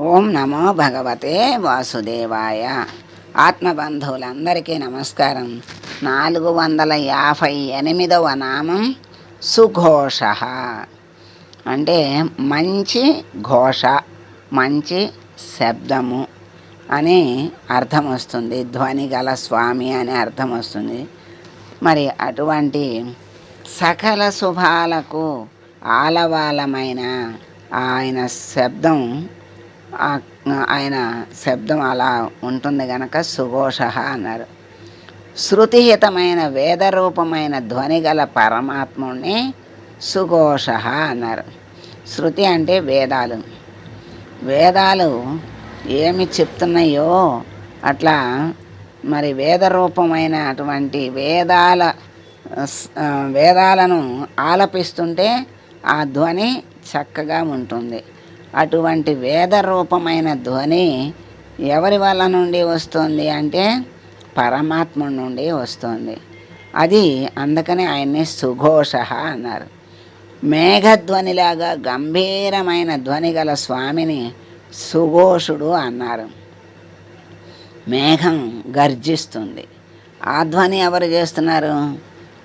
ఓం నమో భగవతే వాసుదేవాయ. ఆత్మబంధువులందరికీ నమస్కారం. నాలుగు వందల యాభై ఎనిమిదవ నామం సుఘోష. అంటే మంచి ఘోష మంచి శబ్దము అని అర్థం వస్తుంది. ధ్వని గల స్వామి అని అర్థం వస్తుంది. మరి అటువంటి సకల శుభాలకు ఆలవాలమైన ఆయన శబ్దం ఆయన శబ్దం అలా ఉంటుంది గనక సుఘోష అన్నారు. శృతిహితమైన వేదరూపమైన ధ్వని గల పరమాత్ముడిని సుఘోష అన్నారు. శృతి అంటే వేదాలు. వేదాలు ఏమి చెప్తున్నాయో అట్లా మరి వేద రూపమైన అటువంటి వేదాల వేదాలను ఆలపిస్తుంటే ఆ ధ్వని చక్కగా ఉంటుంది. అటువంటి వేద రూపమైన ధ్వని ఎవరి వల్ల నుండి వస్తుంది అంటే పరమాత్మ నుండి వస్తుంది. అది అందుకని ఆయన్ని సుఘోష అన్నారు. మేఘధ్వనిలాగా గంభీరమైన ధ్వని గల స్వామిని సుఘోషుడు అన్నారు. మేఘం గర్జిస్తుంది. ఆ ధ్వని ఎవరు చేస్తున్నారు?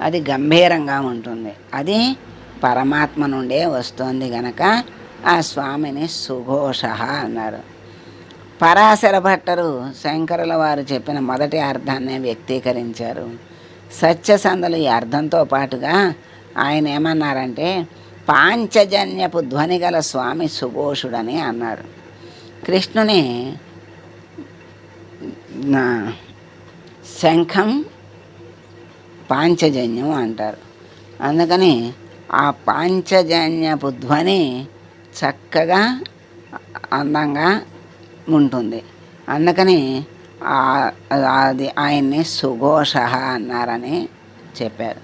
అది గంభీరంగా ఉంటుంది. అది పరమాత్మ నుండే వస్తుంది గనక ఆ స్వామిని సుఘోష అన్నారు. పరాశర భట్టరు శంకరుల వారు చెప్పిన మొదటి అర్థాన్ని వ్యక్తీకరించారు. సత్యసంధులు ఈ అర్థంతో పాటుగా ఆయన ఏమన్నారంటే పాంచజన్యపు ధ్వని గల స్వామి సుఘోషుడని అన్నారు. కృష్ణుని శంఖం పాంచజన్యం అంటారు. అందుకని ఆ పాంచజన్యపు ధ్వని చక్కగా అందంగా ఉంటుంది. అందుకని అది ఆయన్ని సుఘోష అన్నారని చెప్పారు.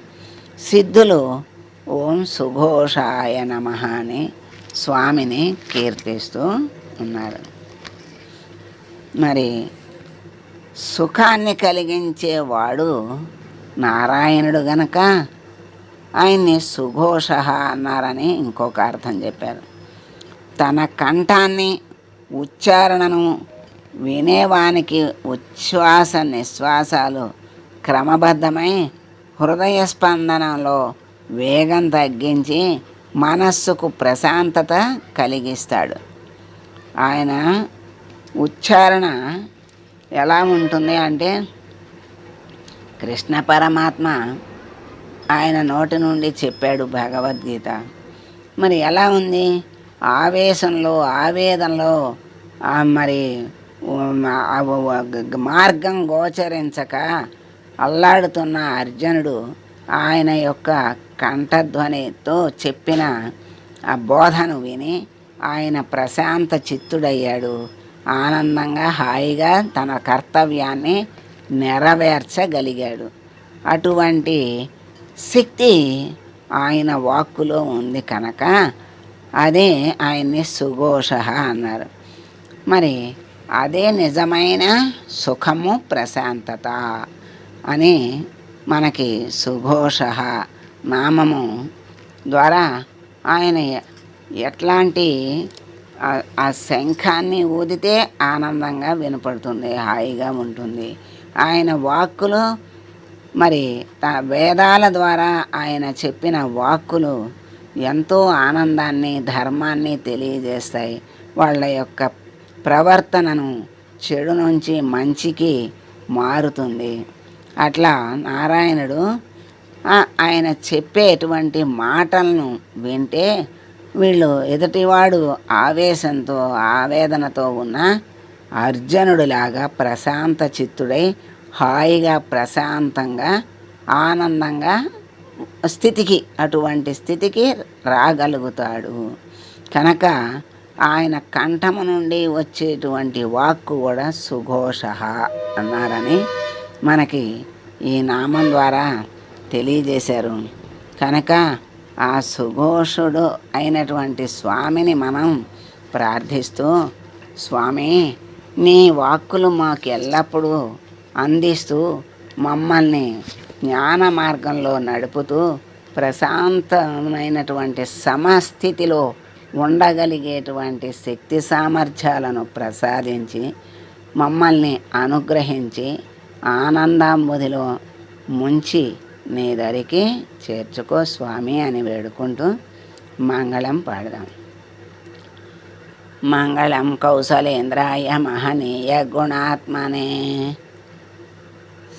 సిద్ధులు ఓం సుఘోషాయ నమ అని స్వామిని కీర్తిస్తూ ఉన్నారు. మరి సుఖాన్ని కలిగించేవాడు నారాయణుడు గనక ఆయన్ని సుఘోష అన్నారని ఇంకొక అర్థం చెప్పారు. తన కంఠాన్ని ఉచ్చారణను వినేవానికి ఉచ్ఛ్వాస నిశ్వాసాలు క్రమబద్ధమై హృదయ స్పందనలో వేగం తగ్గించి మనస్సుకు ప్రశాంతత కలిగిస్తాడు. ఆయన ఉచ్చారణ ఎలా ఉంటుంది అంటే కృష్ణ పరమాత్మ ఆయన నోటి నుండి చెప్పాడు భగవద్గీత. మరి ఎలా ఉంది? ఆవేశంలో ఆవేదనలో మరి మార్గం గోచరించక అల్లాడుతున్న అర్జునుడు ఆయన యొక్క కంఠధ్వనితో చెప్పిన ఆ బోధను విని ఆయన ప్రశాంత చిత్తుడయ్యాడు. ఆనందంగా హాయిగా తన కర్తవ్యాన్ని నెరవేర్చగలిగాడు. అటువంటి శక్తి ఆయన వాక్కులో ఉంది కనుక అదే ఆయన్ని సుఘోష అన్నారు. మరి అదే నిజమైన సుఖము ప్రశాంతత అని మనకి సుఘోష నామము ద్వారా ఆయన ఎట్లాంటి ఆ- ఆ శంఖాన్ని ఊదితే ఆనందంగా వినపడుతుంది హాయిగా ఉంటుంది. ఆయన వాక్కులు మరి త వేదాల ద్వారా ఆయన చెప్పిన వాక్కులు ఎంతో ఆనందాన్ని ధర్మాన్ని తెలియజేస్తాయి. వాళ్ళ యొక్క ప్రవర్తనను చెడు నుంచి మంచికి మారుతుంది. అట్లా నారాయణుడు ఆయన చెప్పేటువంటి మాటలను వింటే వీళ్ళు ఎదుటివాడు ఆవేశంతో ఆవేదనతో ఉన్న అర్జునుడిలాగా ప్రశాంత చిత్తుడై హాయిగా ప్రశాంతంగా ఆనందంగా స్థితికి అటువంటి స్థితికి రాగలుగుతాడు. కనుక ఆయన కంఠము నుండి వచ్చేటువంటి వాక్కు కూడా సుఘోష అన్నారని మనకి ఈ నామం ద్వారా తెలియజేశారు. కనుక ఆ సుఘోషుడు అయినటువంటి స్వామిని మనం ప్రార్థిస్తూ స్వామి నీ వాక్కులు మాకు ఎల్లప్పుడూ అందిస్తూ మమ్మల్ని జ్ఞాన మార్గంలో నడుపుతూ ప్రశాంతమైనటువంటి సమస్థితిలో ఉండగలిగేటువంటి శక్తి సామర్థ్యాలను ప్రసాదించి మమ్మల్ని అనుగ్రహించి ఆనందాంబుధిలో ముంచి నీ దరికి చేర్చుకో స్వామి అని వేడుకుంటూ మంగళం పాడదాం. మంగళం కౌశలేంద్రాయ మహనీయ గుణాత్మనే